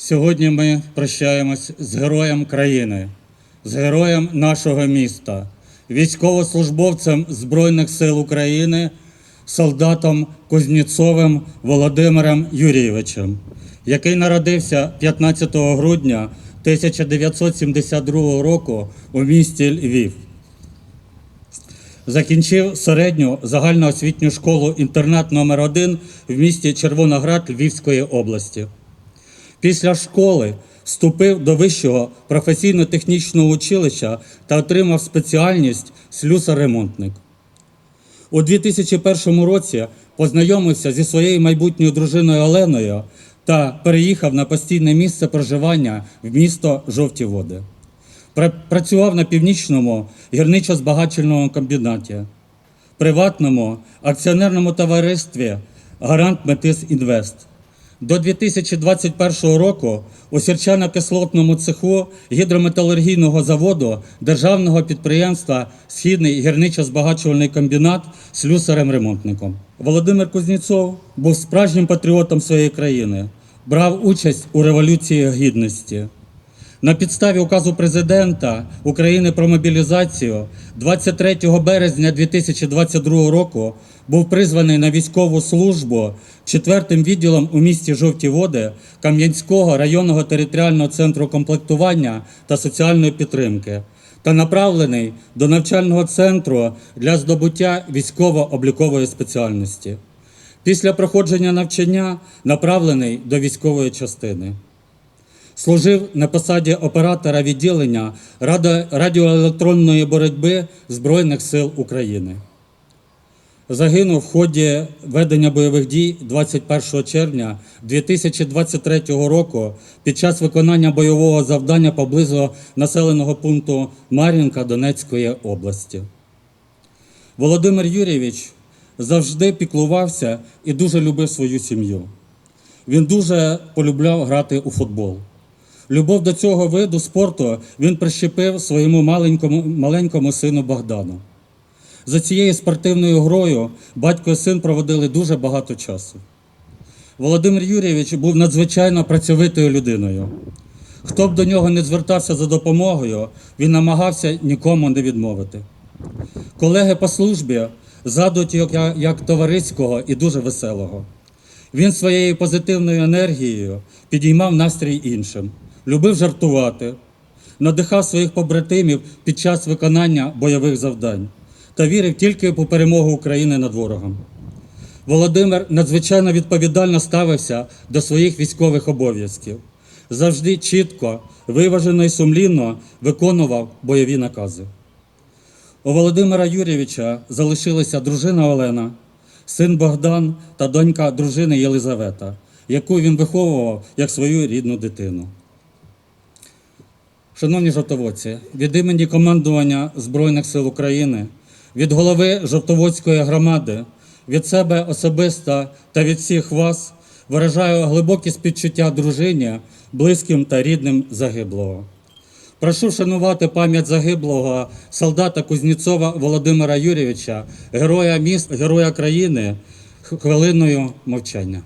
Сьогодні ми прощаємось з героєм країни, з героєм нашого міста, військовослужбовцем Збройних сил України, солдатом Кузнєцовим Володимиром Юрійовичем, який народився 15 грудня 1972 року у місті Львів. Закінчив середню загальноосвітню школу інтернат номер 1 в місті Червоноград Львівської області. Після школи вступив до вищого професійно-технічного училища та отримав спеціальність слюсар-ремонтник. У 2001 році познайомився зі своєю майбутньою дружиною Оленою та переїхав на постійне місце проживання в місто Жовті Води. Працював на північному гірничо-збагачувальному комбінаті, приватному акціонерному товаристві Гарант Метис Інвест. До 2021 року у сірчано-кислотному цеху гідрометалургійного заводу державного підприємства Східний гірничо-збагачувальний комбінат слюсарем-ремонтником. Володимир Кузнєцов був справжнім патріотом своєї країни, брав участь у Революції Гідності. На підставі указу президента України про мобілізацію 23 березня 2022 року був призваний на військову службу четвертим відділом у місті Жовті Води Кам'янського районного територіального центру комплектування та соціальної підтримки та направлений до навчального центру для здобуття військово-облікової спеціальності. Після проходження навчання направлений до військової частини. Служив на посаді оператора відділення радіоелектронної боротьби Збройних сил України. Загинув в ході ведення бойових дій 21 червня 2023 року під час виконання бойового завдання поблизу населеного пункту Мар'їнка Донецької області. Володимир Юрійович завжди піклувався і дуже любив свою сім'ю. Він дуже полюбляв грати у футбол. Любов до цього виду спорту він прищепив своєму маленькому, маленькому сину Богдану. За цією спортивною грою батько і син проводили дуже багато часу. Володимир Юрійович був надзвичайно працьовитою людиною. Хто б до нього не звертався за допомогою, він намагався нікому не відмовити. Колеги по службі згадують його як, товариського і дуже веселого. Він своєю позитивною енергією підіймав настрій іншим, любив жартувати, надихав своїх побратимів під час виконання бойових завдань та вірив тільки у перемогу України над ворогом. Володимир надзвичайно відповідально ставився до своїх військових обов'язків, завжди чітко, виважено і сумлінно виконував бойові накази. У Володимира Юрійовича залишилися дружина Олена, син Богдан та донька дружини Єлизавета, яку він виховував як свою рідну дитину. Шановні жовтоводці, від імені командування Збройних сил України, від голови Жовтоводської громади, від себе особисто та від всіх вас виражаю глибокі співчуття дружині, близьким та рідним загиблого. Прошу вшанувати пам'ять загиблого солдата Кузнєцова Володимира Юрійовича, героя міст, героя країни, хвилиною мовчання.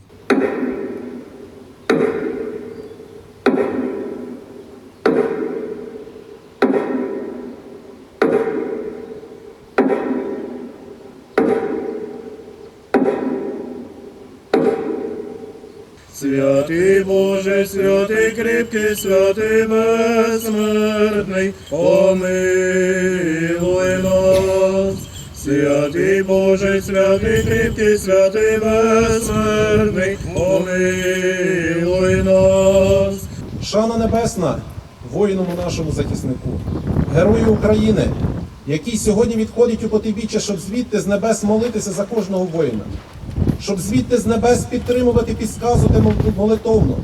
Святий Боже, святий кріпкий, святий безсмертний, помилуй нас. Святий Боже, святий кріпкий, святий безсмертний, помилуй нас. Шана небесна воїному нашому захиснику, герою України, який сьогодні відходить у потибіччя, щоб звідти з небес молитися за кожного воїна, щоб звідти з небес підтримувати, підсказувати молитовно,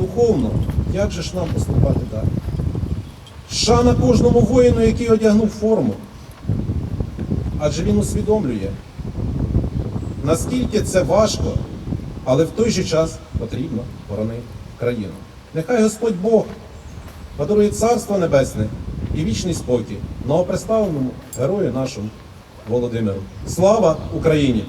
духовно. Як же ж нам поступати далі? Шана кожному воїну, який одягнув форму. Адже він усвідомлює, наскільки це важко, але в той же час потрібно боронити країну. Нехай Господь Бог подарує Царство Небесне і вічний спокій новоприставленому герою нашому Володимиру. Слава Україні!